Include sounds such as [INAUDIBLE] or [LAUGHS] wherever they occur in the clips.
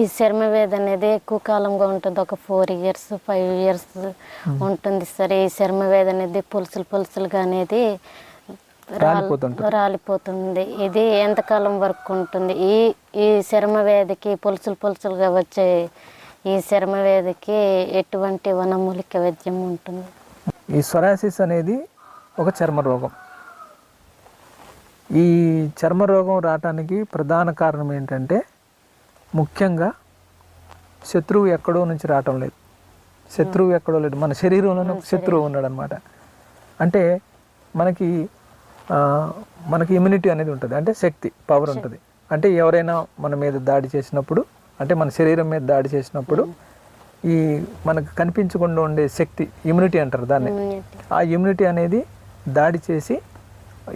ఈ చర్మ వేద అనేది ఎక్కువ కాలంగా ఉంటుంది. ఒక ఫోర్ ఇయర్స్ ఫైవ్ ఇయర్స్ ఉంటుంది సరే. ఈ చర్మ వేద అనేది పులుసులు పులుసులుగా అనేది. రాలిపోతుంది. ఇది ఎంతకాలం వరకు ఉంటుంది? ఈ ఈ చర్మ వేదికి పులుసులు పులుసులుగా వచ్చే ఈ చర్మ వేదికి ఎటువంటి వనమూలిక వైద్యం ఉంటుంది? ఈ సొరాసిస్ అనేది ఒక చర్మ రోగం. ఈ చర్మ రోగం రావటానికి ప్రధాన కారణం ఏంటంటే ముఖ్యంగా శత్రువు ఎక్కడో నుంచి రావటం లేదు. శత్రువు ఎక్కడో లేడు మన శరీరంలోనే శత్రువు ఉన్నాడు అనమాట అంటే మనకి మనకి ఇమ్యూనిటీ అనేది ఉంటుంది. అంటే శక్తి పవర్ ఉంటుంది. అంటే ఎవరైనా మన మీద దాడి చేసినప్పుడు అంటే మన శరీరం మీద దాడి చేసినప్పుడు ఈ మనకు కనిపించకుండా ఉండే శక్తి ఇమ్యూనిటీ అంటారు దాన్ని. ఆ ఇమ్యూనిటీ అనేది దాడి చేసి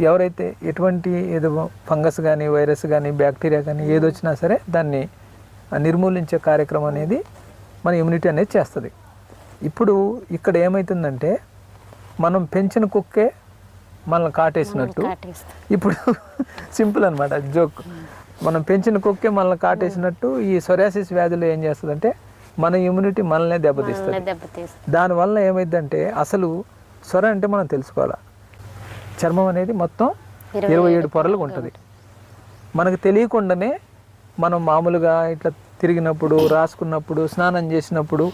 ఎవరైతే ఎటువంటి ఏదో ఫంగస్ కానీ వైరస్ కానీ బ్యాక్టీరియా కానీ ఏది వచ్చినా సరే దాన్ని నిర్మూలించే కార్యక్రమం అనేది మన ఇమ్యూనిటీ అనేది చేస్తుంది. ఇప్పుడు ఇక్కడ ఏమవుతుందంటే మనం పెంచిన కుక్కే మనల్ని కాటేసినట్టు. ఇప్పుడు సింపుల్ అనమాట జోక్. మనం పెంచిన కుక్కే మనల్ని కాటేసినట్టు ఈ సొరాసిస్ వ్యాధిలో ఏం చేస్తుందంటే మన ఇమ్యూనిటీ మనల్నే దెబ్బతీస్తుంది. దానివల్ల ఏమైందంటే అసలు స్వర అంటే మనం తెలుసుకోవాలా? చర్మం అనేది మొత్తం ఇరవై ఇరవై ఏడు పొరలకు ఉంటుంది. మనకు తెలియకుండానే మనం మామూలుగా ఇట్లా తిరిగినప్పుడు రాసుకున్నప్పుడు స్నానం చేసినప్పుడు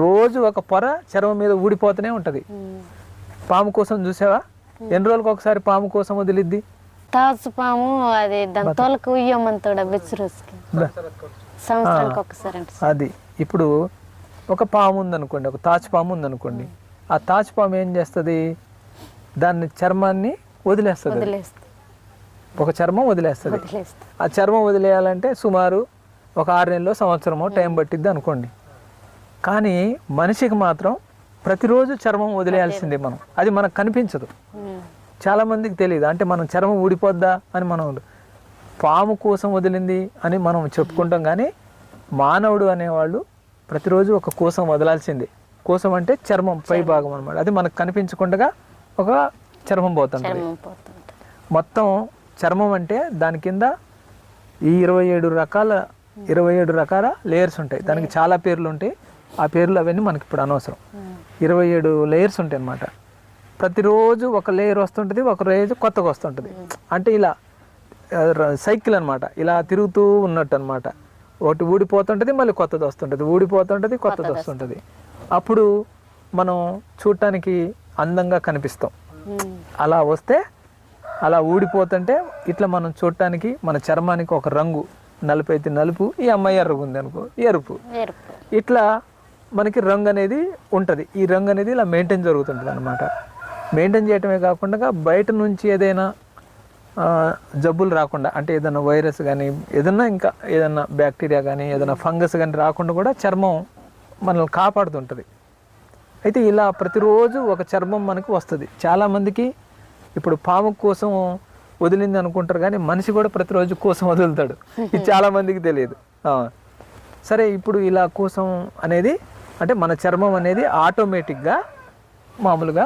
రోజు ఒక పొర చర్మం మీద ఊడిపోతూనే ఉంటుంది. పాము కోసం చూసావా? ఎన్ని రోజులకు ఒకసారి పాము కోసం వదిలిద్ది? తాజు పాము అది దాని తోలకు సంవత్సరానికి ఒకసారి అది. ఇప్పుడు ఒక పాము ఉందనుకోండి ఒక తాచు పాము ఉందనుకోండి ఆ తాచు పాము ఏం చేస్తుంది? దాన్ని చర్మాన్ని వదిలేస్తుంది ఒక చర్మం వదిలేస్తుంది. ఆ చర్మం వదిలేయాలంటే సుమారు ఒక ఆరు నెలలో సంవత్సరమో టైం పట్టిద్ది అనుకోండి. కానీ మనిషికి మాత్రం ప్రతిరోజు చర్మం వదిలేయాల్సిందే మనం. అది మనకు కనిపించదు. ఉమ్. చాలా మందికి తెలియదు. అంటే మనం చర్మం ఊడిపోద్దా అని మనం పాము కోసం వదిలింది అని మనం చెప్పుకుంటాం కానీ మానవుడు అనేవాళ్ళు ప్రతిరోజు ఒక కోసం వదలాల్సిందే. కోసం అంటే చర్మం పై భాగం అనమాట అది మనకు కనిపించకుండా ఒక చర్మం పోతుంది మొత్తం చర్మం అంటే దాని కింద ఈ ఇరవై ఏడు రకాల ఇరవై ఏడు రకాల లేయర్స్ ఉంటాయి. దానికి చాలా పేర్లు ఉంటాయి. ఆ పేర్లు అవన్నీ మనకి ఇప్పుడు అనవసరం ఇరవై ఏడు లేయర్స్ ఉంటాయి అన్నమాట ప్రతిరోజు ఒక లేయర్ వస్తుంటుంది ఒక రోజు కొత్తగా వస్తుంటుంది. అంటే ఇలా సైకిల్ అన్నమాట. ఇలా తిరుగుతూ ఉన్నట్టు అనమాట ఒకటి ఊడిపోతుంటుంది మళ్ళీ కొత్తది వస్తుంటుంది. ఊడిపోతుంటుంది కొత్తది వస్తుంటుంది. అప్పుడు మనం చూడటానికి అందంగా కనిపిస్తాం. ఉమ్. అలా వస్తే అలా ఊడిపోతుంటే ఇట్లా మనం చూడటానికి మన చర్మానికి ఒక రంగు నలుపు అయితే నలుపు ఈ అమ్మాయి ఎర్రగా ఉంది అనుకో ఎరుపు. ఇట్లా మనకి రంగు అనేది ఉంటుంది. ఈ రంగు అనేది ఇలా మెయింటైన్ జరుగుతుంటుంది అనమాట మెయింటైన్ చేయటమే కాకుండా బయట నుంచి ఏదైనా జబ్బులు రాకుండా అంటే ఏదైనా వైరస్ కానీ ఏదైనా ఇంకా ఏదైనా బ్యాక్టీరియా కానీ ఏదైనా ఫంగస్ కానీ రాకుండా కూడా చర్మం మనల్ని కాపాడుతుంటుంది. అయితే ఇలా ప్రతిరోజు ఒక చర్మం మనకు వస్తుంది. చాలామందికి ఇప్పుడు పాము కోసం వదిలింది అనుకుంటారు కానీ మనిషి కూడా ప్రతిరోజు కోసం వదులుతాడు. ఇది [LAUGHS] చాలా మందికి తెలియదు. సరే ఇప్పుడు ఇలా కోసం అనేది అంటే మన చర్మం అనేది ఆటోమేటిక్గా మామూలుగా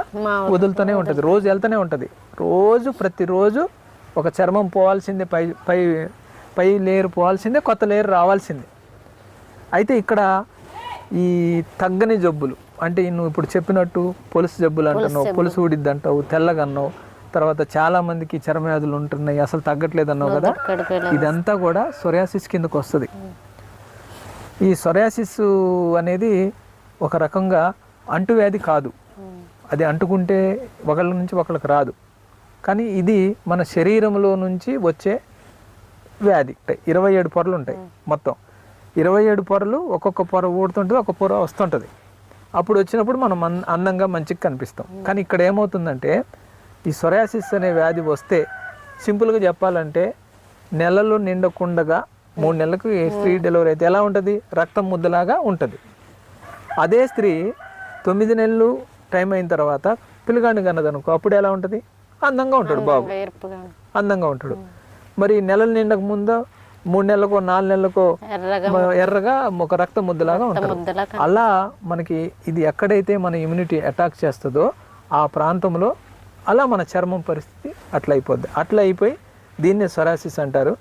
వదులుతూనే ఉంటుంది. రోజు వెళ్తూనే ఉంటుంది. రోజు ప్రతిరోజు ఒక చర్మం పోవాల్సిందే పై పై పై లేయర్ పోవాల్సిందే కొత్త లేయర్ రావాల్సిందే. అయితే ఇక్కడ ఈ తగ్గని జబ్బులు అంటే నువ్వు ఇప్పుడు చెప్పినట్టు పొలుసు జబ్బులు అంటున్నావు పొలుసు ఊడిద్ది అంటావు తెల్లగా అన్నావు తర్వాత చాలా మందికి చర్మ వ్యాధులు ఉంటున్నాయి అసలు తగ్గట్లేదు అన్నావు కదా? ఇదంతా కూడా సొరియాసిస్ కిందకు వస్తుంది. ఈ సొరియాసిస్ అనేది ఒక రకంగా అంటువ్యాధి కాదు. అది అంటుకుంటే ఒకళ్ళ నుంచి ఒకళ్ళకి రాదు. కానీ ఇది మన శరీరంలో నుంచి వచ్చే వ్యాధి. ఇరవై ఏడు పొరలు ఉంటాయి మొత్తం. ఇరవై ఏడు పొరలు ఒక్కొక్క పొర ఊడుతుంటుంది ఒక్కొక్క పొర వస్తుంటుంది. అప్పుడు వచ్చినప్పుడు మనం అందంగా మంచిగా కనిపిస్తాం. కానీ ఇక్కడ ఏమవుతుందంటే ఈ సొరాసిస్ అనే వ్యాధి వస్తే సింపుల్గా చెప్పాలంటే నెలలు నిండకుండగా మూడు నెలలకు స్త్రీ డెలివరీ అయితే ఎలా ఉంటుంది? రక్తం ముద్దలాగా ఉంటుంది. అదే స్త్రీ తొమ్మిది నెలలు టైం అయిన తర్వాత పిల్లగాడిని కన్నదనుకో అప్పుడు ఎలా ఉంటుంది? అందంగా ఉంటాడు బాబు. అందంగా ఉంటాడు. మరి నెలలు నిండక ముందు మూడు నెలలకో నాలుగు నెలలకో ఎర్రగా ఒక రక్త ముద్దలాగా ముద్దలా అలా మనకి ఇది ఎక్కడైతే మన ఇమ్యూనిటీ అటాక్ చేస్తుందో ఆ ప్రాంతంలో అలా మన చర్మం పరిస్థితి అట్లా అయిపోద్ది అట్లా అయిపోయి దీన్నే సొరాసిస్ అంటారు.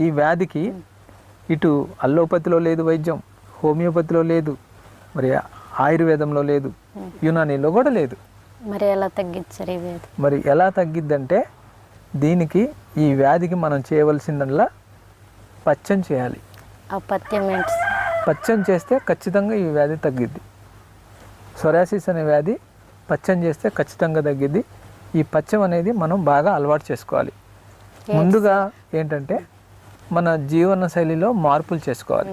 ఈ వ్యాధికి ఇటు అల్లోపతిలో లేదు వైద్యం హోమియోపతిలో లేదు మరి ఆయుర్వేదంలో లేదు యునానీలో కూడా లేదు. మరి ఎలా తగ్గించారు ఈ వ్యాధి? మరి ఎలా తగ్గిద్దంటే దీనికి ఈ వ్యాధికి మనం చేయవలసిందల్లా పచ్చం చేయాలి? పచ్చం చేస్తే ఖచ్చితంగా ఈ వ్యాధి తగ్గిద్ది. సొరాసిస్ అనే వ్యాధి పచ్చం చేస్తే ఖచ్చితంగా తగ్గిద్ది. ఈ పచ్చం అనేది మనం బాగా అలవాటు చేసుకోవాలి. ముందుగా ఏంటంటే మన జీవన శైలిలో మార్పులు చేసుకోవాలి.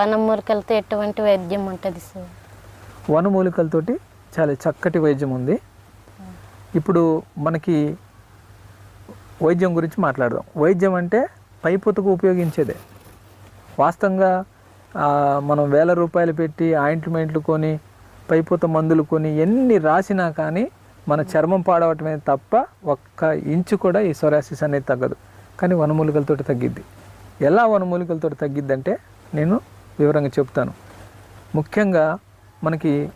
వనమూలికలతో ఎటువంటి వైద్యం ఉంటుంది సార్? వనమూలికలతోటి చాలా చక్కటి వైద్యం ఉంది. ఇప్పుడు మనకి వైద్యం గురించి మాట్లాడదాం. వైద్యం అంటే పైపుతకు ఉపయోగించేదే. వాస్తవంగా మనం వేల రూపాయలు పెట్టి ఆయింట్మెంట్లు కొని పైపూత మందులు కొని ఎన్ని రాసినా కానీ మన చర్మం పాడవటమే తప్ప ఒక్క ఇంచు కూడా ఈ సొరాసిస్ అనేది తగ్గదు. కానీ వనమూలికలతోటి తగ్గిద్ది. ఎలా వనమూలికలతోటి తగ్గిద్ది అంటే నేను వివరంగా చెప్తాను. ముఖ్యంగా మనకి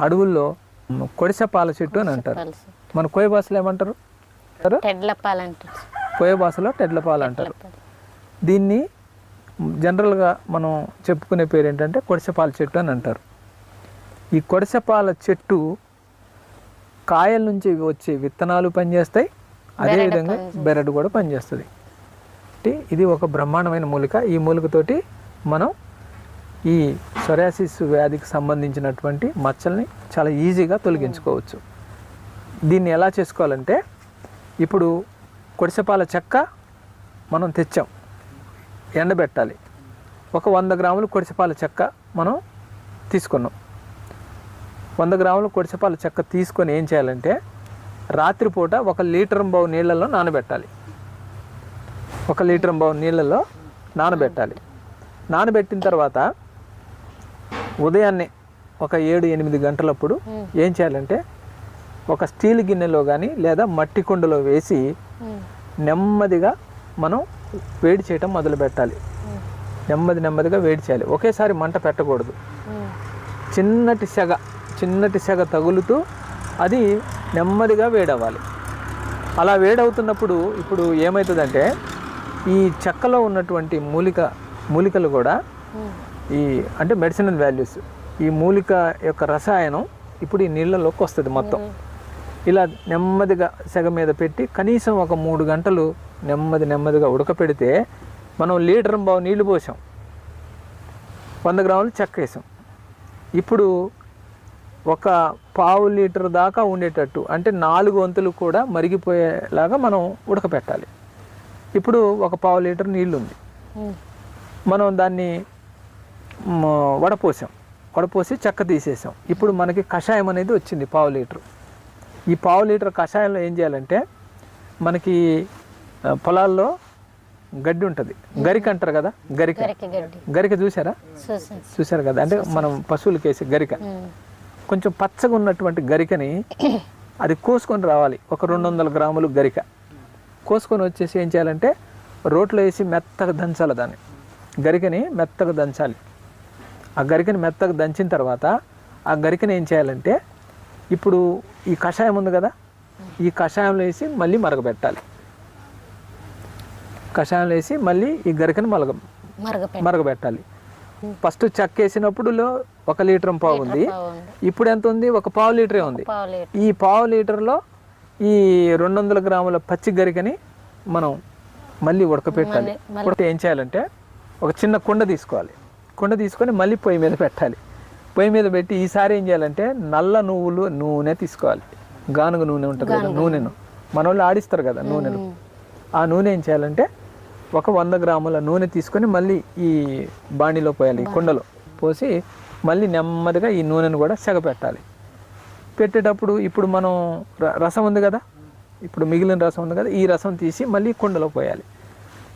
అడవుల్లో కొడిసె పాల చెట్టు అని అంటారు. మన కోయ భాషలో ఏమంటారు. కోయ భాషలో టెడ్ల పాలు అంటారు. దీన్ని జనరల్గా మనం చెప్పుకునే పేరు ఏంటంటే కొడిసెపాల చెట్టు అని అంటారు. ఈ కొడిసెపాల చెట్టు కాయల నుంచి వచ్చే విత్తనాలు పనిచేస్తాయి. అదేవిధంగా బెరడు కూడా పనిచేస్తుంది. అంటే ఇది ఒక బ్రహ్మాండమైన మూలిక. ఈ మూలికతోటి మనం ఈ సొరాసిస్ వ్యాధికి సంబంధించినటువంటి మచ్చల్ని చాలా ఈజీగా తొలగించుకోవచ్చు. దీన్ని ఎలా చేసుకోవాలంటే ఇప్పుడు కొడిసెపాల చెక్క మనం తెచ్చాం. ఎండబెట్టాలి. ఒక వంద గ్రాములు కొడిసెపాల చెక్క మనం తీసుకున్నాం. వంద గ్రాములు కొడిసెపాల చెక్క తీసుకొని ఏం చేయాలంటే రాత్రిపూట ఒక లీటర్ బావు నీళ్ళల్లో నానబెట్టాలి. ఒక లీటర్ బావు నీళ్ళల్లో నానబెట్టాలి. నానబెట్టిన తర్వాత ఉదయాన్నే ఒక ఏడు ఎనిమిది గంటలప్పుడు ఏం చేయాలంటే ఒక స్టీల్ గిన్నెలో కానీ లేదా మట్టి కుండలో వేసి. నెమ్మదిగా మనం వేడి చేయటం మొదలు పెట్టాలి. నెమ్మది నెమ్మదిగా వేడి చేయాలి. ఒకేసారి మంట పెట్టకూడదు. చిన్నటి సెగ చిన్నటి సెగ తగులుతూ అది నెమ్మదిగా వేడవ్వాలి. అలా వేడవుతున్నప్పుడు ఇప్పుడు ఏమవుతుందంటే ఈ చెక్కలో ఉన్నటువంటి మూలిక మూలికలు కూడా. ఈ అంటే మెడిసినల్ వాల్యూస్ ఈ మూలిక యొక్క రసాయనం ఇప్పుడు ఈ నీళ్ళలోకి వస్తుంది మొత్తం. ఇలా నెమ్మదిగా సెగ మీద పెట్టి కనీసం ఒక మూడు గంటలు నెమ్మది నెమ్మదిగా ఉడకపెడితే మనం లీటర్ బావు నీళ్ళు పోసాం. వంద గ్రాములు చెక్క వేసాం. ఇప్పుడు ఒక పావు లీటర్ దాకా ఉండేటట్టు. అంటే నాలుగు వంతులు కూడా మరిగిపోయేలాగా మనం ఉడకపెట్టాలి. ఇప్పుడు ఒక పావు లీటర్ నీళ్ళు ఉంది. మనం దాన్ని వడపోసాం. వడపోసి చెక్క తీసేసాం. ఇప్పుడు మనకి కషాయం అనేది వచ్చింది పావు లీటర్. ఈ పావు లీటర్ కషాయంలో ఏం చేయాలంటే మనకి పొలాల్లో గడ్డి ఉంటుంది. గరిక అంటారు కదా గరిక. గరికి చూసారా? చూసారు కదా? అంటే మనం పశువులకి వేసే గరిక. కొంచెం పచ్చగా ఉన్నటువంటి గరికని అది కోసుకొని రావాలి. ఒక రెండు వందల గ్రాములు గరిక. కోసుకొని వచ్చేసి ఏం చేయాలంటే రోట్లో వేసి మెత్తగా దంచాలి దాన్ని. గరికని మెత్తగా దంచాలి. ఆ గరికని మెత్తగా దంచిన తర్వాత ఆ గరికని ఏం చేయాలంటే ఇప్పుడు ఈ కషాయం ఉంది కదా ఈ కషాయంలో వేసి మళ్ళీ మరగబెట్టాలి. కషాయంలో వేసి మళ్ళీ ఈ గరికని మరగ మరగబెట్టాలి. ఫస్ట్ చెక్క వేసినప్పుడు ఒక లీటర్ పావు ఉంది. ఇప్పుడు ఎంత ఉంది? ఒక పావు లీటరే ఉంది. ఈ పావు లీటర్లో ఈ రెండు వందల గ్రాముల పచ్చి గరికని మనం మళ్ళీ ఉడకపెట్టాలి. ఉడక ఏం చేయాలంటే ఒక చిన్న కుండ తీసుకోవాలి. కుండ తీసుకొని మళ్ళీ పొయ్యి మీద పెట్టాలి. పొయ్యి మీద పెట్టి ఈసారి ఏం చేయాలంటే నల్ల నువ్వులు నూనె తీసుకోవాలి. గానుగ నూనె ఉంటుంది కదా నూనెను. మన వాళ్ళు ఆడిస్తారు కదా నూనెను. ఆ నూనె ఏం చేయాలంటే ఒక వంద గ్రాముల నూనె తీసుకొని మళ్ళీ ఈ బాణీలో పోయాలి ఈ కుండలో. పోసి మళ్ళీ నెమ్మదిగా ఈ నూనెను కూడా సెగ పెట్టాలి పెట్టేటప్పుడు ఇప్పుడు మనం రసం ఉంది కదా? ఇప్పుడు మిగిలిన రసం ఉంది కదా? ఈ రసం తీసి మళ్ళీ కుండలో పోయాలి.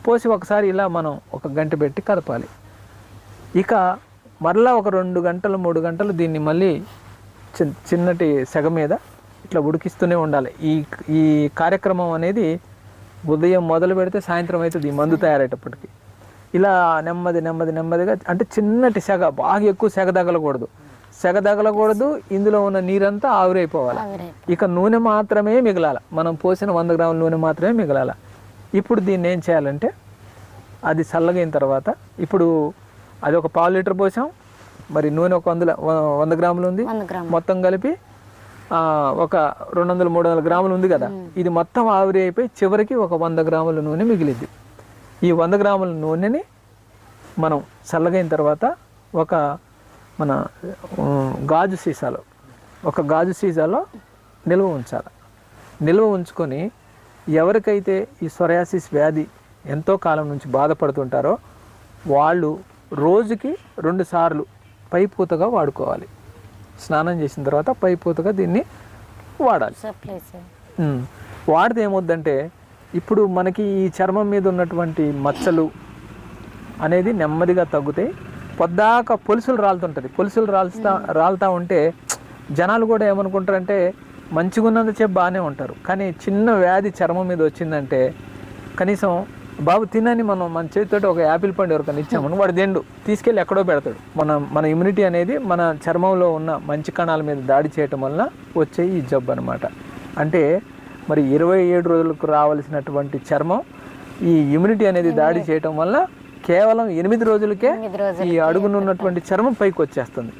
పోసి ఒకసారి ఇలా మనం ఒక గంట పెట్టి కదపాలి ఇక మరలా ఒక రెండు గంటలు మూడు గంటలు దీన్ని మళ్ళీ చి- చిన్నటి సెగ మీద ఇట్లా ఉడికిస్తూనే ఉండాలి. ఈ ఈ కార్యక్రమం అనేది ఉదయం మొదలు పెడితే సాయంత్రం అవుతుంది ఈ మందు తయారయ్యేటప్పటికి. ఇలా నెమ్మది నెమ్మది నెమ్మదిగా అంటే చిన్నటి సెగ బాగా ఎక్కువ సెగ తగలకూడదు. సెగ తగలకూడదు ఇందులో ఉన్న నీరంతా ఆవిరైపోవాలి. ఇక నూనె మాత్రమే మిగలాల. మనం పోసిన వంద గ్రాముల నూనె మాత్రమే మిగలాల. ఇప్పుడు దీన్ని ఏం చేయాలంటే అది చల్లగైన తర్వాత ఇప్పుడు అది ఒక పావు లీటర్ పోసాం. మరి నూనె ఒక వందల వ- వంద గ్రాములు ఉంది. వంద మొత్తం కలిపి ఒక రెండు వందల మూడు వందల గ్రాములు ఉంది కదా. ఇది మొత్తం ఆవిరి అయిపోయి చివరికి ఒక వంద గ్రాముల నూనె మిగిలింది. ఈ వంద గ్రాముల నూనెని మనం చల్లగైన తర్వాత ఒక మన గాజు సీసాలో ఒక గాజు సీసాలో నిల్వ ఉంచాలి. నిల్వ ఉంచుకొని ఎవరికైతే ఈ సొరయాసిస్ వ్యాధి ఎంతో కాలం నుంచి బాధపడుతుంటారో వాళ్ళు రోజుకి రెండు సార్లు పైపూతగా వాడుకోవాలి. స్నానం చేసిన తర్వాత పైపూతగా దీన్ని వాడాలి. వాడితే ఏమవుద్దంటే ఇప్పుడు మనకి ఈ చర్మం మీద ఉన్నటువంటి మచ్చలు అనేది నెమ్మదిగా తగ్గుతాయి పొద్దాక పొలుసులు రాలుతుంటుంది. పొలుసులు రాల్స్తా రాలుతా ఉంటే జనాలు కూడా ఏమనుకుంటారంటే మంచిగా ఉన్నంతసేపు బాగానే ఉంటారు. కానీ చిన్న వ్యాధి చర్మం మీద వచ్చిందంటే కనీసం బాబు తినని మనం మన చేతితోటి ఒక యాపిల్ పండు ఎవరికైనా ఇచ్చామని వాడు తిండు. తీసుకెళ్ళి ఎక్కడో పెడతాడు. మన మన ఇమ్యూనిటీ అనేది మన చర్మంలో ఉన్న మంచి కణాల మీద దాడి చేయటం వలన వచ్చే ఈ జబ్బు అనమాట అంటే మరి ఇరవై ఏడు రోజులకు రావాల్సినటువంటి చర్మం ఈ ఇమ్యూనిటీ అనేది దాడి చేయటం వల్ల కేవలం ఎనిమిది రోజులకే ఈ అడుగునున్నటువంటి చర్మం పైకి వచ్చేస్తుంది.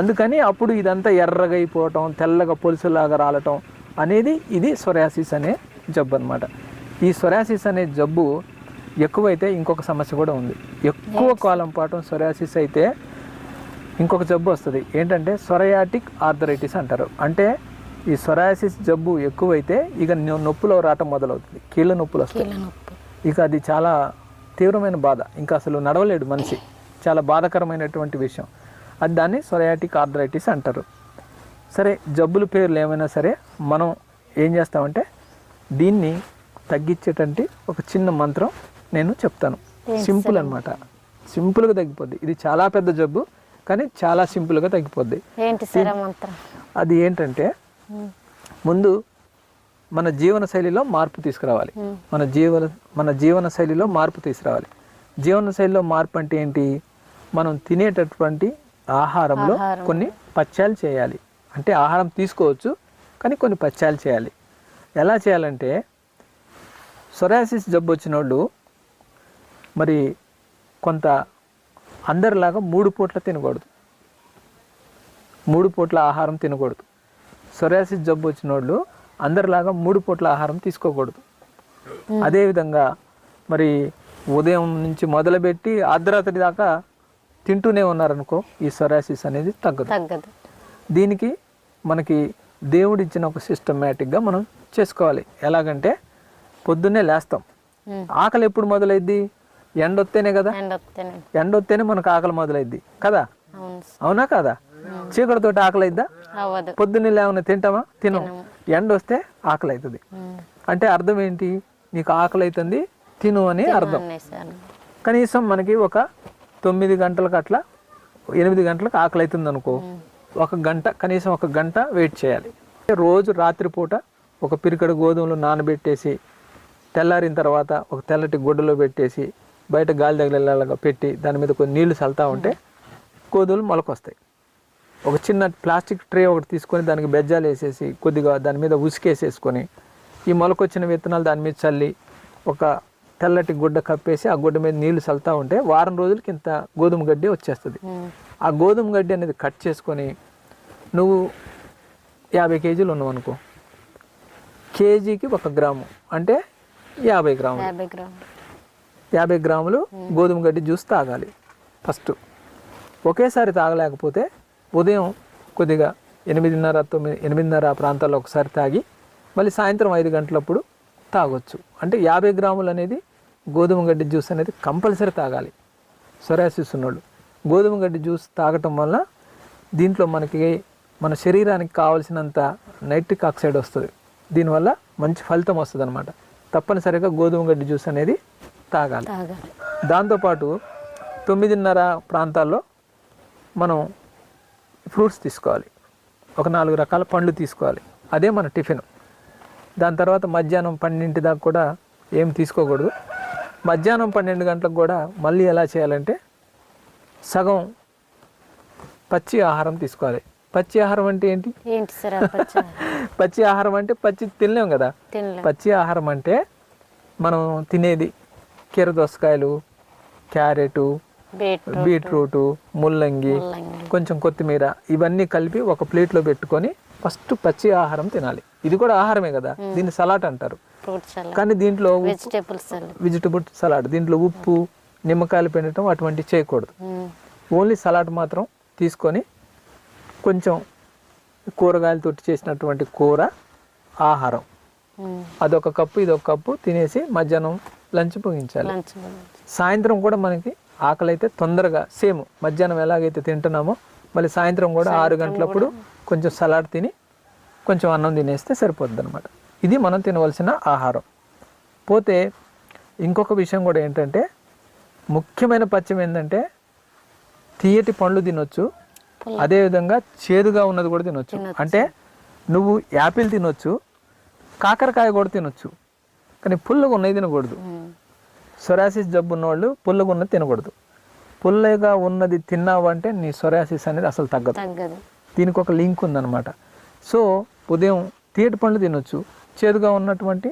అందుకని అప్పుడు ఇదంతా ఎర్రగా అయిపోవటం తెల్లగా పొలుసులాగా రాలటం అనేది ఇది సొరాసిస్ అనే జబ్బు అనమాట ఈ సొరాసిస్ అనే జబ్బు ఎక్కువైతే ఇంకొక సమస్య కూడా ఉంది. ఎక్కువ కాలం పాటు సొరాసిస్ అయితే ఇంకొక జబ్బు వస్తుంది. ఏంటంటే సొరయాటిక్ ఆర్థరైటిస్ అంటారు. అంటే ఈ సొరాసిస్ జబ్బు ఎక్కువైతే ఇక నొప్పులో రావటం మొదలవుతుంది. కీళ్ళ నొప్పులు వస్తాయి. ఇక అది చాలా తీవ్రమైన బాధ. ఇంకా అసలు నడవలేడు మనిషి. చాలా బాధాకరమైనటువంటి విషయం. అది దాన్ని సొరయాటిక్ ఆర్థరైటిస్ అంటారు. సరే జబ్బుల పేర్లు ఏమైనా సరే మనం ఏం చేస్తామంటే దీన్ని తగ్గించేటంటి ఒక చిన్న మంత్రం నేను చెప్తాను. సింపుల్ అనమాట సింపుల్గా తగ్గిపోద్ది. ఇది చాలా పెద్ద జబ్బు కానీ చాలా సింపుల్గా తగ్గిపోద్ది. అది ఏంటంటే ముందు మన జీవన శైలిలో మార్పు తీసుకురావాలి. మన జీవన మన జీవన శైలిలో మార్పు తీసుకురావాలి. జీవన శైలిలో మార్పు అంటే ఏంటి? మనం తినేటటువంటి ఆహారంలో కొన్ని పచ్చాలు చేయాలి. అంటే ఆహారం తీసుకోవచ్చు కానీ కొన్ని పచ్చాలు చేయాలి. ఎలా చేయాలంటే సొరాసిస్ జబ్బు వచ్చిన వాళ్ళు మరి కొంత అందరిలాగా మూడు పూట్ల తినకూడదు. మూడు పూట్ల ఆహారం తినకూడదు. సొరాసిస్ జబ్బు వచ్చిన వాళ్ళు అందరిలాగా మూడు పూట్ల ఆహారం తీసుకోకూడదు. అదేవిధంగా మరి ఉదయం నుంచి మొదలుపెట్టి అర్ధరాత్రి దాకా తింటూనే ఉన్నారనుకో ఈ సొరాసిస్ అనేది తగ్గదు. తగ్గదు. దీనికి మనకి దేవుడు ఇచ్చిన ఒక సిస్టమేటిక్గా మనం చేసుకోవాలి. ఎలాగంటే పొద్దున్నే లేస్తాం. ఆకలి ఎప్పుడు మొదలైద్ది? ఎండ వస్తేనే కదా? ఎండ వస్తేనే మనకు ఆకలి మొదలైద్ది. కదా? అవును కదా? చీకటితోటి ఆకలి అయిద్దా పొద్దున్నే లేవన తింటామా? తినం ఎండ వస్తే ఆకలి అవుతుంది. అంటే అర్థం ఏంటి నీకు ఆకలి అవుతుంది తిను అని అర్థం కనీసం మనకి ఒక తొమ్మిది గంటలకు అట్లా ఎనిమిది గంటలకు ఆకలి అవుతుంది అనుకో ఒక గంట కనీసం ఒక గంట వెయిట్ చేయాలి. రోజు రాత్రిపూట ఒక పిరికడు గోధుమలు నానబెట్టేసి తెల్లారిన తర్వాత ఒక తెల్లటి గుడ్డలో పెట్టేసి బయట గాలి తగిలేలాగా పెట్టి దాని మీద కొన్ని నీళ్ళు చల్లుతా ఉంటే గోధుమలు మొలకొస్తాయి. ఒక చిన్న ప్లాస్టిక్ ట్రే ఒకటి తీసుకొని దానికి బెజ్జాలు వేసేసి కొద్దిగా దాని మీద ఉసికేసేసుకొని ఈ మొలకొచ్చిన విత్తనాలు దాని మీద చల్లి ఒక తెల్లటి గుడ్డ కప్పేసి ఆ గుడ్డ మీద నీళ్ళు చల్లుతా ఉంటే వారం రోజులకి ఇంత గోధుమ గడ్డి వచ్చేస్తుంది. ఆ గోధుమ గడ్డి అనేది కట్ చేసుకొని నువ్వు యాభై కేజీలు ఉన్నావు అనుకో. కేజీకి ఒక గ్రాము. అంటే యాభై గ్రాములు. యాభై గ్రాములు గోధుమ గడ్డి జ్యూస్ తాగాలి. ఫస్ట్ ఒకేసారి తాగలేకపోతే ఉదయం కొద్దిగా ఎనిమిదిన్నర తొమ్మిది ఎనిమిదిన్నర ప్రాంతాల్లో ఒకసారి తాగి మళ్ళీ సాయంత్రం ఐదు గంటలప్పుడు తాగొచ్చు. అంటే యాభై గ్రాములు అనేది గోధుమ గడ్డి జ్యూస్ అనేది కంపల్సరీ తాగాలి. సొరాసిస్ ఉన్నోళ్ళు. గోధుమ గడ్డి జ్యూస్ తాగటం వల్ల దీంట్లో మనకి మన శరీరానికి కావాల్సినంత నైట్రిక్ ఆక్సైడ్ వస్తుంది. దీనివల్ల మంచి ఫలితం వస్తుంది అనమాట తప్పనిసరిగా గోధుమ గడ్డి జ్యూస్ అనేది తాగాలి. దాంతోపాటు తొమ్మిదిన్నర ప్రాంతాల్లో మనం ఫ్రూట్స్ తీసుకోవాలి. ఒక నాలుగు రకాల పండ్లు తీసుకోవాలి. అదే మన టిఫిన్. దాని తర్వాత మధ్యాహ్నం పన్నెండింటి దాకా కూడా ఏం తీసుకోకూడదు. మధ్యాహ్నం పన్నెండు గంటలకు కూడా మళ్ళీ ఎలా చేయాలంటే సగం పచ్చి ఆహారం తీసుకోవాలి. పచ్చి ఆహారం అంటే ఏంటి? పచ్చ ఆహారం? అంటే పచ్చి తినలేం కదా. పచ్చి ఆహారం అంటే మనం తినేది కీర దోసకాయలు క్యారెట్ బీట్రూట్ ముల్లంగి కొంచెం కొత్తిమీర ఇవన్నీ కలిపి ఒక ప్లేట్లో పెట్టుకొని ఫస్ట్ పచ్చి ఆహారం తినాలి. ఇది కూడా ఆహారమే కదా? దీన్ని సలాడ్ అంటారు. కానీ దీంట్లో వెజిటేబుల్ సలాడ్. దీంట్లో ఉప్పు నిమ్మకాయలు పిండటం అటువంటివి చేయకూడదు. ఓన్లీ సలాడ్ మాత్రం తీసుకొని కొంచెం కూరగాయలతో చేసినటువంటి కూర ఆహారం. అదొక కప్పు ఇదొక కప్పు తినేసి మధ్యాహ్నం లంచ్ ముగించాలి. సాయంత్రం కూడా మనకి ఆకలి అయితే తొందరగా సేమ్ మధ్యాహ్నం ఎలాగైతే తింటున్నామో మళ్ళీ సాయంత్రం కూడా ఆరు గంటలప్పుడు కొంచెం సలాడ్ తిని కొంచెం అన్నం తినేస్తే సరిపోద్ది అనమాట ఇది మనం తినవలసిన ఆహారం. పోతే ఇంకొక విషయం కూడా ఏంటంటే ముఖ్యమైన పచ్చం ఏంటంటే తీయటి పండ్లు తినొచ్చు. అదేవిధంగా చేదుగా ఉన్నది కూడా తినొచ్చు. అంటే నువ్వు యాపిల్ తినొచ్చు కాకరకాయ కూడా తినొచ్చు. కానీ పుల్లగా ఉన్నది తినకూడదు సొరాసిస్ జబ్బు ఉన్నవాళ్ళు పుల్లగా ఉన్నది తినకూడదు. పుల్లగా ఉన్నది తిన్నావు అంటే నీ సొరాసిస్ అనేది అసలు తగ్గదు. దీనికి ఒక లింక్ ఉందన్నమాట. సో ఉదయం తీయటి పండ్లు తినొచ్చు. చేదుగా ఉన్నటువంటి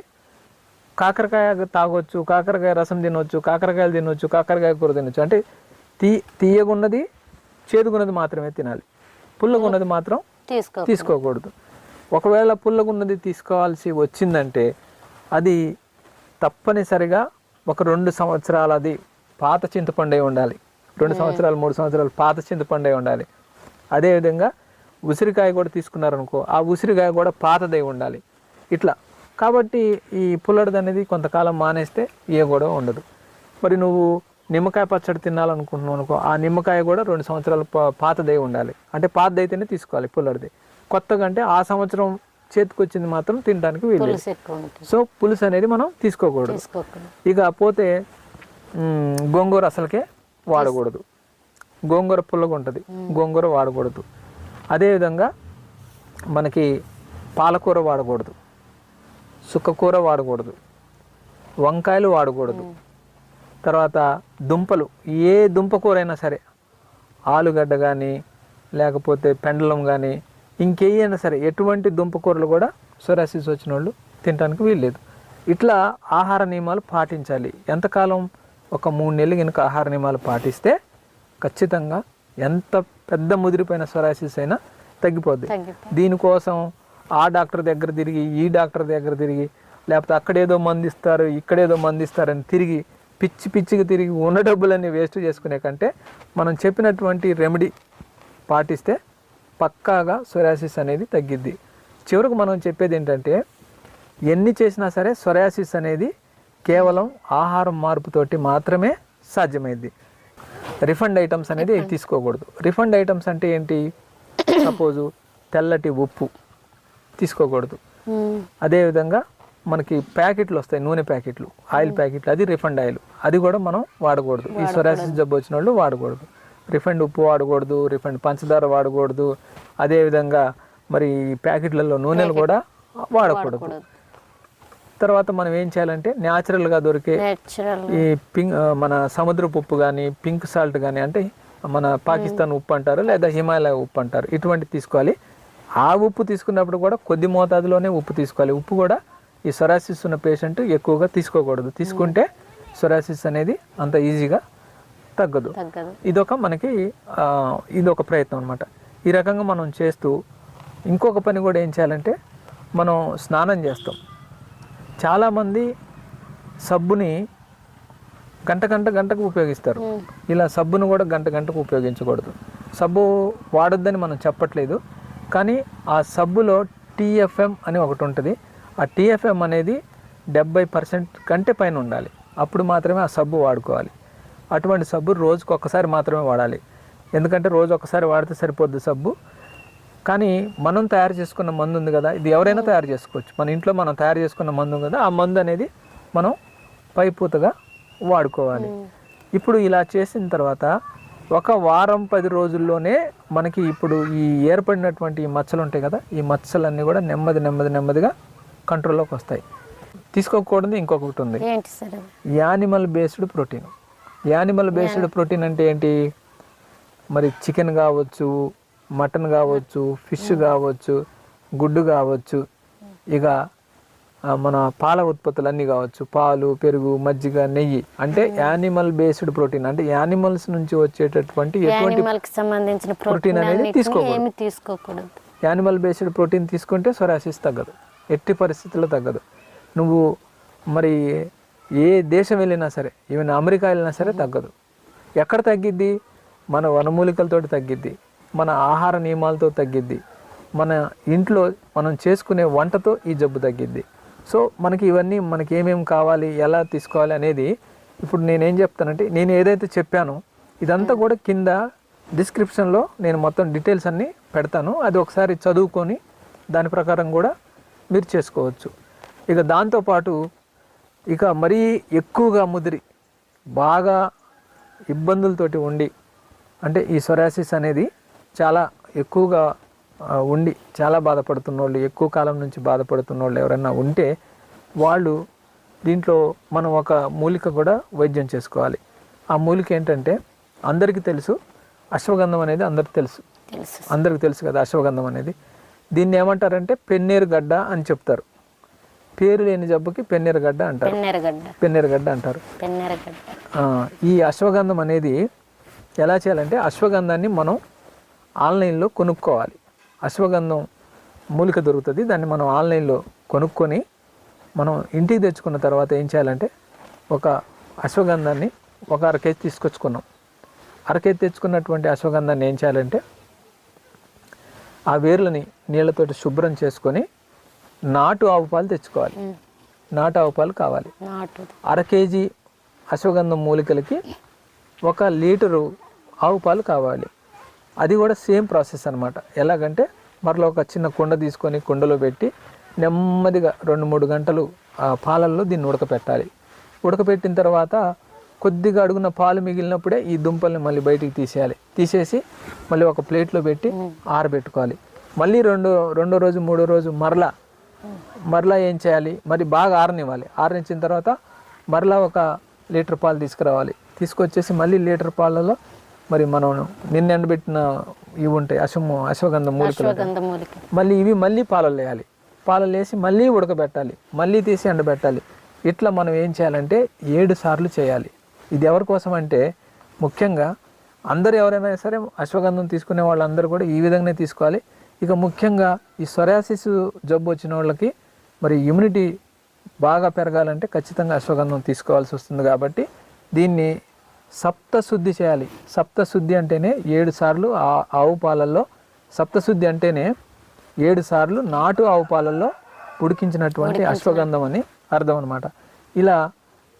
కాకరకాయ తాగొచ్చు కాకరకాయ రసం తినొచ్చు కాకరకాయలు తినొచ్చు కాకరకాయ కూర తినొచ్చు. అంటే తీ తీయగున్నది చేదుగున్నది మాత్రమే తినాలి. పుల్లగున్నది మాత్రం తీసుకో తీసుకోకూడదు. ఒకవేళ పుల్లగున్నది తీసుకోవాల్సి వచ్చిందంటే అది తప్పనిసరిగా ఒక రెండు సంవత్సరాలది పాత చింతపండే ఉండాలి. రెండు సంవత్సరాలు మూడు సంవత్సరాలు పాత చింతపండే ఉండాలి. అదేవిధంగా ఉసిరికాయ కూడా తీసుకున్నారనుకో ఆ ఉసిరికాయ కూడా పాతదై ఉండాలి. ఇట్లా. కాబట్టి ఈ పుల్లడిది అనేది కొంతకాలం మానేస్తే ఏ గొడవ ఉండదు. మరి నువ్వు నిమ్మకాయ పచ్చడి తినాలనుకుంటున్నావు అనుకో ఆ నిమ్మకాయ కూడా రెండు సంవత్సరాలు పాతదై ఉండాలి. అంటే పాతది అయితేనే తీసుకోవాలి పుల్లడిది. కొత్తగా అంటే ఆ సంవత్సరం చేతికి వచ్చింది మాత్రం తినడానికి వీలు సో పులుసు అనేది మనం తీసుకోకూడదు. ఇక పోతే గోంగూర అసలుకే వాడకూడదు. గోంగూర పుల్లగా ఉంటుంది. గోంగూర వాడకూడదు. అదేవిధంగా మనకి పాలకూర వాడకూడదు. సుక్కకూర వాడకూడదు. వంకాయలు వాడకూడదు. తర్వాత దుంపలు ఏ దుంప కూర అయినా సరే ఆలుగడ్డ కానీ లేకపోతే పెండలం కానీ ఇంకేయైనా సరే ఎటువంటి దుంప కూరలు కూడా సొరాసిస్ వచ్చిన వాళ్ళు తినడానికి వీల్లేదు. ఇట్లా ఆహార నియమాలు పాటించాలి. ఎంతకాలం? ఒక మూడు నెలలు కనుక ఆహార నియమాలు పాటిస్తే ఖచ్చితంగా ఎంత పెద్ద ముదిరిపోయిన సొరాసిస్ అయినా తగ్గిపోద్ది. దీనికోసం ఆ డాక్టర్ దగ్గర తిరిగి ఈ డాక్టర్ దగ్గర తిరిగి లేకపోతే అక్కడేదో మందు ఇస్తారు ఇక్కడేదో మందు ఇస్తారని తిరిగి పిచ్చి పిచ్చిగా తిరిగి ఉన్న డబ్బులన్నీ వేస్ట్ చేసుకునే కంటే మనం చెప్పినటువంటి రెమెడీ పాటిస్తే పక్కాగా సొరాసిస్ అనేది తగ్గిద్ది. చివరకు మనం చెప్పేది ఏంటంటే ఎన్ని చేసినా సరే సొరాసిస్ అనేది కేవలం ఆహారం మార్పుతోటి మాత్రమే సాధ్యమైంది రిఫండ్ ఐటమ్స్ అనేది తీసుకోకూడదు. రిఫండ్ ఐటమ్స్ అంటే ఏంటి? సపోజు తెల్లటి ఉప్పు తీసుకోకూడదు. అదేవిధంగా మనకి ప్యాకెట్లు వస్తాయి నూనె ప్యాకెట్లు ఆయిల్ ప్యాకెట్లు అది రిఫండ్ ఆయిల్. అది కూడా మనం వాడకూడదు. ఈ సొరాసిస్ జబ్బు వచ్చిన వాళ్ళు వాడకూడదు. రిఫండ్ ఉప్పు వాడకూడదు రిఫండ్ పంచదార వాడకూడదు. అదేవిధంగా మరి ఈ ప్యాకెట్లలో నూనెలు కూడా వాడకూడదు. తర్వాత మనం ఏం చేయాలంటే న్యాచురల్గా దొరికే ఈ పింక్ మన సముద్రపు ఉప్పు కానీ పింక్ సాల్ట్ కానీ అంటే మన పాకిస్తాన్ ఉప్పు అంటారు లేదా హిమాలయ ఉప్పు అంటారు ఇటువంటి తీసుకోవాలి. ఆ ఉప్పు తీసుకున్నప్పుడు కూడా కొద్ది మోతాదులోనే ఉప్పు తీసుకోవాలి. ఉప్పు కూడా ఈ సొరాసిస్ ఉన్న పేషెంట్ ఎక్కువగా తీసుకోకూడదు. తీసుకుంటే సొరాసిస్ అనేది అంత ఈజీగా తగ్గదు. ఇదొక మనకి ఇదొక ప్రయత్నం అనమాట ఈ రకంగా మనం చేస్తూ ఇంకొక పని కూడా ఏం చేయాలంటే మనం స్నానం చేస్తాం. చాలామంది సబ్బుని గంట గంట గంటకు ఉపయోగిస్తారు. ఇలా సబ్బును కూడా గంట గంటకు ఉపయోగించకూడదు. సబ్బు వాడొద్దని మనం చెప్పట్లేదు. కానీ ఆ సబ్బులో టీఎఫ్ఎం అని ఒకటి ఉంటుంది. ఆ టీఎఫ్ఎం అనేది డెబ్బై పర్సెంట్ కంటే పైన ఉండాలి. అప్పుడు మాత్రమే ఆ సబ్బు వాడుకోవాలి. అటువంటి సబ్బు రోజుకు ఒక్కసారి మాత్రమే వాడాలి. ఎందుకంటే రోజు ఒక్కసారి వాడితే సరిపోద్ది సబ్బు. కానీ మనం తయారు చేసుకున్న మందు ఉంది కదా ఇది ఎవరైనా తయారు చేసుకోవచ్చు. మన ఇంట్లో మనం తయారు చేసుకున్న మందు కదా ఆ మందు అనేది మనం పైపూతగా వాడుకోవాలి. ఇప్పుడు ఇలా చేసిన తర్వాత ఒక వారం పది రోజుల్లోనే మనకి ఇప్పుడు ఈ ఏర్పడినటువంటి ఈ మచ్చలు ఉంటాయి కదా ఈ మచ్చలన్నీ కూడా నెమ్మది నెమ్మది నెమ్మదిగా కంట్రోల్లోకి వస్తాయి. తీసుకోకూడదు ఇంకొకటి ఉంది. Animal based protein. Animal based protein అంటే ఏంటి? మరి చికెన్ కావచ్చు మటన్ కావచ్చు ఫిష్ కావచ్చు గుడ్డు కావచ్చు ఇక ఆ, మన పాల ఉత్పత్తులు అన్నీ కావచ్చు పాలు పెరుగు మజ్జిగ నెయ్యి. అంటే యానిమల్ బేస్డ్ ప్రోటీన్. అంటే యానిమల్స్ నుంచి వచ్చేటటువంటి ఎటువంటి సంబంధించిన ప్రోటీన్ అనేది తీసుకోకూడదు. యానిమల్ బేస్డ్ ప్రోటీన్ తీసుకుంటే సొరాసిస్ తగ్గదు. ఎట్టి పరిస్థితుల్లో తగ్గదు. నువ్వు మరి ఏ దేశం వెళ్ళినా సరే ఈవెన్ అమెరికా వెళ్ళినా సరే తగ్గదు. ఎక్కడ తగ్గిద్ది? మన వనమూలికలతోటి తగ్గిద్ది మన ఆహార నియమాలతో తగ్గిద్ది మన ఇంట్లో మనం చేసుకునే వంటతో ఈ జబ్బు తగ్గిద్ది. సో మనకి ఇవన్నీ మనకి ఏమేమి కావాలి ఎలా తీసుకోవాలి అనేది ఇప్పుడు నేనేం చెప్తానంటే నేను ఏదైతే చెప్పానో ఇదంతా కూడా కింద డిస్క్రిప్షన్లో నేను మొత్తం డీటెయిల్స్ అన్నీ పెడతాను. అది ఒకసారి చదువుకొని దాని ప్రకారం కూడా మీరు చేసుకోవచ్చు. ఇక దాంతోపాటు ఇక మరీ ఎక్కువగా ముదిరి బాగా ఇబ్బందులతోటి ఉండి అంటే ఈ సొరాసిస్ అనేది చాలా ఎక్కువగా ఉండి చాలా బాధపడుతున్న వాళ్ళు ఎక్కువ కాలం నుంచి బాధపడుతున్న వాళ్ళు ఎవరైనా ఉంటే వాళ్ళు దీంట్లో మనం ఒక మూలిక కూడా వైద్యం చేసుకోవాలి. ఆ మూలిక ఏంటంటే అందరికీ తెలుసు అశ్వగంధం అనేది అందరికి తెలుసు. అందరికి తెలుసు కదా అశ్వగంధం అనేది. దీన్ని ఏమంటారంటే పెన్నేరు గడ్డ అని చెప్తారు. పేరు లేని జబ్బుకి పెన్నేరు గడ్డ అంటారు. పెన్నెరగడ్డ. పెన్నేరు గడ్డ అంటారు. పెన్నెరగడ్డ. ఆ, ఈ అశ్వగంధం అనేది ఎలా చేయాలంటే అశ్వగంధాన్ని మనం ఆన్లైన్లో కొనుక్కోవాలి. అశ్వగంధం మూలిక దొరుకుతుంది. దాన్ని మనం ఆన్లైన్లో కొనుక్కొని మనం ఇంటికి తెచ్చుకున్న తర్వాత ఏం చేయాలంటే ఒక అశ్వగంధాన్ని ఒక అర కేజీ తీసుకొచ్చుకున్నాం. అర కేజీ తెచ్చుకున్నటువంటి అశ్వగంధాన్ని ఏం చేయాలంటే ఆ వేర్లని నీళ్ళతోటి శుభ్రం చేసుకొని నాటు ఆవు పాలు తెచ్చుకోవాలి. నాటు ఆవు పాలు కావాలి. అర కేజీ అశ్వగంధం మూలికలకి ఒక లీటరు ఆవు పాలు కావాలి. అది కూడా సేమ్ ప్రాసెస్ అనమాట ఎలాగంటే మరలో ఒక చిన్న కుండ తీసుకొని కుండలో పెట్టి నెమ్మదిగా రెండు మూడు గంటలు ఆ పాలల్లో దీన్ని ఉడకపెట్టాలి. ఉడకపెట్టిన తర్వాత కొద్దిగా అడుగున పాలు మిగిలినప్పుడే ఈ దుంపల్ని మళ్ళీ బయటికి తీసేయాలి. తీసేసి మళ్ళీ ఒక ప్లేట్లో పెట్టి ఆరబెట్టుకోవాలి. మళ్ళీ రెండో రెండో రోజు మూడో రోజు మరలా మరలా ఏం చేయాలి? మరి బాగా ఆరనివ్వాలి. ఆరనిచ్చిన తర్వాత మరలా ఒక లీటర్ పాలు తీసుకురావాలి. తీసుకొచ్చేసి మళ్ళీ లీటర్ పాలలో మరి మనం నిన్న ఎండబెట్టిన ఇవి ఉంటాయి అశ్వ అశ్వగంధ మూలికలు. మళ్ళీ ఇవి మళ్ళీ పాలలో వేయాలి. పాలలో వేసి మళ్ళీ ఉడకబెట్టాలి. మళ్ళీ తీసి ఎండబెట్టాలి. ఇట్లా మనం ఏం చేయాలంటే ఏడు సార్లు చేయాలి. ఇది ఎవరి కోసం అంటే ముఖ్యంగా అందరూ ఎవరైనా సరే అశ్వగంధం తీసుకునే వాళ్ళందరూ కూడా ఈ విధంగానే తీసుకోవాలి. ఇక ముఖ్యంగా ఈ సొరాసిస్ జబ్బు వచ్చిన వాళ్ళకి మరి ఇమ్యూనిటీ బాగా పెరగాలంటే ఖచ్చితంగా అశ్వగంధం తీసుకోవాల్సి వస్తుంది కాబట్టి దీన్ని సప్తశుద్ధి చేయాలి. సప్తశుద్ధి అంటేనే ఏడు సార్లు ఆ- ఆవు పాలల్లో సప్తశుద్ధి అంటేనే ఏడు సార్లు నాటు ఆవు పాలల్లో ఉడికించినటువంటి అశ్వగంధం అని అర్థం అనమాట ఇలా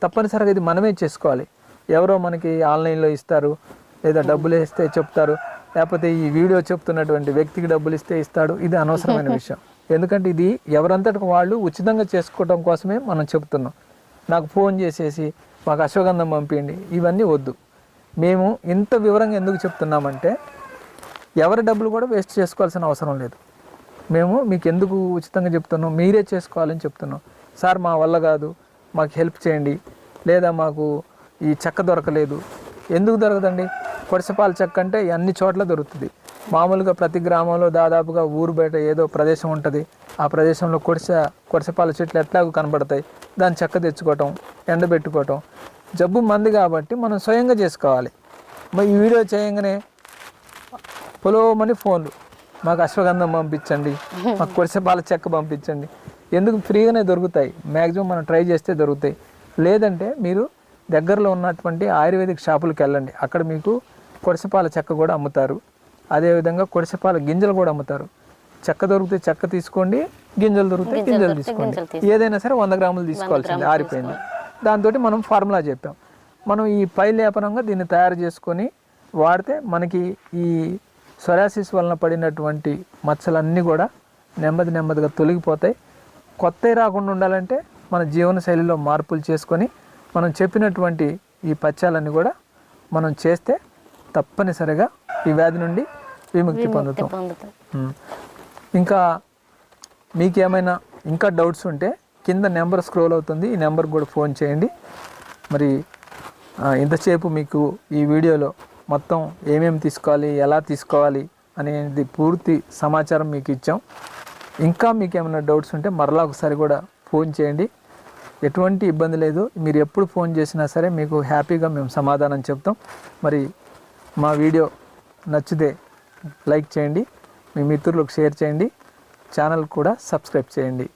తప్పనిసరిగా ఇది మనమే చేసుకోవాలి. ఎవరో మనకి ఆన్లైన్లో ఇస్తారు లేదా డబ్బులు వేస్తే చెప్తారు. లేకపోతే ఈ వీడియో చెప్తున్నటువంటి వ్యక్తికి డబ్బులు ఇస్తే ఇస్తాడు ఇది అనవసరమైన [LAUGHS] విషయం. ఎందుకంటే ఇది ఎవరంతటికి వాళ్ళు ఉచితంగా చేసుకోవడం కోసమే మనం చెప్తున్నాం. నాకు ఫోన్ చేసేసి మాకు అశ్వగంధం పంపించండి ఇవన్నీ వద్దు. మేము ఇంత వివరంగా ఎందుకు చెప్తున్నామంటే ఎవరి డబ్బులు కూడా వేస్ట్ చేసుకోవాల్సిన అవసరం లేదు. మేము మీకు ఎందుకు ఉచితంగా చెప్తున్నాం? మీరే చేసుకోవాలని చెప్తున్నాం. సార్ మా వల్ల కాదు మాకు హెల్ప్ చేయండి. లేదా మాకు ఈ చెక్క దొరకలేదు. ఎందుకు దొరకదండి? కొరసపాల చెక్క అంటే అన్ని చోట్ల దొరుకుతుంది. మామూలుగా ప్రతి గ్రామంలో దాదాపుగా ఊరు బయట ఏదో ప్రదేశం ఉంటుంది. ఆ ప్రదేశంలో కొడిస కొరసపాల చెట్లు ఎట్లాగో కనబడతాయి. దాని చెక్క తెచ్చుకోవటం ఎండబెట్టుకోవటం జబ్బు మంది కాబట్టి మనం స్వయంగా చేసుకోవాలి. మరి ఈ వీడియో చేయగానే పొలవమని ఫోన్లు. మాకు అశ్వగంధం పంపించండి మాకు కొరిసెపాల చెక్క పంపించండి. ఎందుకు ఫ్రీగానే దొరుకుతాయి. మ్యాక్సిమం మనం ట్రై చేస్తే దొరుకుతాయి. లేదంటే మీరు దగ్గరలో ఉన్నటువంటి ఆయుర్వేదిక్ షాపులకు వెళ్ళండి. అక్కడ మీకు కొరిసెపాల చెక్క కూడా అమ్ముతారు. అదేవిధంగా కొరిసెపాల గింజలు కూడా అమ్ముతారు. చెక్క దొరికితే చెక్క తీసుకోండి గింజలు దొరికితే గింజలు తీసుకోండి. ఏదైనా సరే వంద గ్రాములు తీసుకోవాల్సింది ఆరిపోయింది. దాంతో మనం ఫార్ములా చెప్పాం. మనం ఈ పై లేపనంగా దీన్ని తయారు చేసుకొని వాడితే మనకి ఈ సొరాసిస్ వలన పడినటువంటి మచ్చలన్నీ కూడా నెమ్మది నెమ్మదిగా తొలగిపోతాయి. కొత్తవి రాకుండా ఉండాలంటే మన జీవన శైలిలో మార్పులు చేసుకొని మనం చెప్పినటువంటి ఈ పచ్చాలన్నీ కూడా మనం చేస్తే తప్పనిసరిగా ఈ వ్యాధి నుండి విముక్తి పొందుతాం. ఇంకా మీకు ఏమైనా ఇంకా డౌట్స్ ఉంటే కింద నెంబర్ స్క్రోల్ అవుతుంది. ఈ నెంబర్కి కూడా ఫోన్ చేయండి. మరి ఇంతసేపు మీకు ఈ వీడియోలో మొత్తం ఏమేమి తీసుకోవాలి ఎలా తీసుకోవాలి అనేది పూర్తి సమాచారం మీకు ఇచ్చాం. ఇంకా మీకు ఏమైనా డౌట్స్ ఉంటే మరలా ఒకసారి కూడా ఫోన్ చేయండి. ఎటువంటి ఇబ్బంది లేదు. మీరు ఎప్పుడు ఫోన్ చేసినా సరే మీకు హ్యాపీగా మేము సమాధానం చెప్తాం. మరి మా వీడియో నచ్చితే లైక్ చేయండి. మీ మిత్రులకు షేర్ చేయండి. ఛానల్ కూడా సబ్స్క్రైబ్ చేయండి.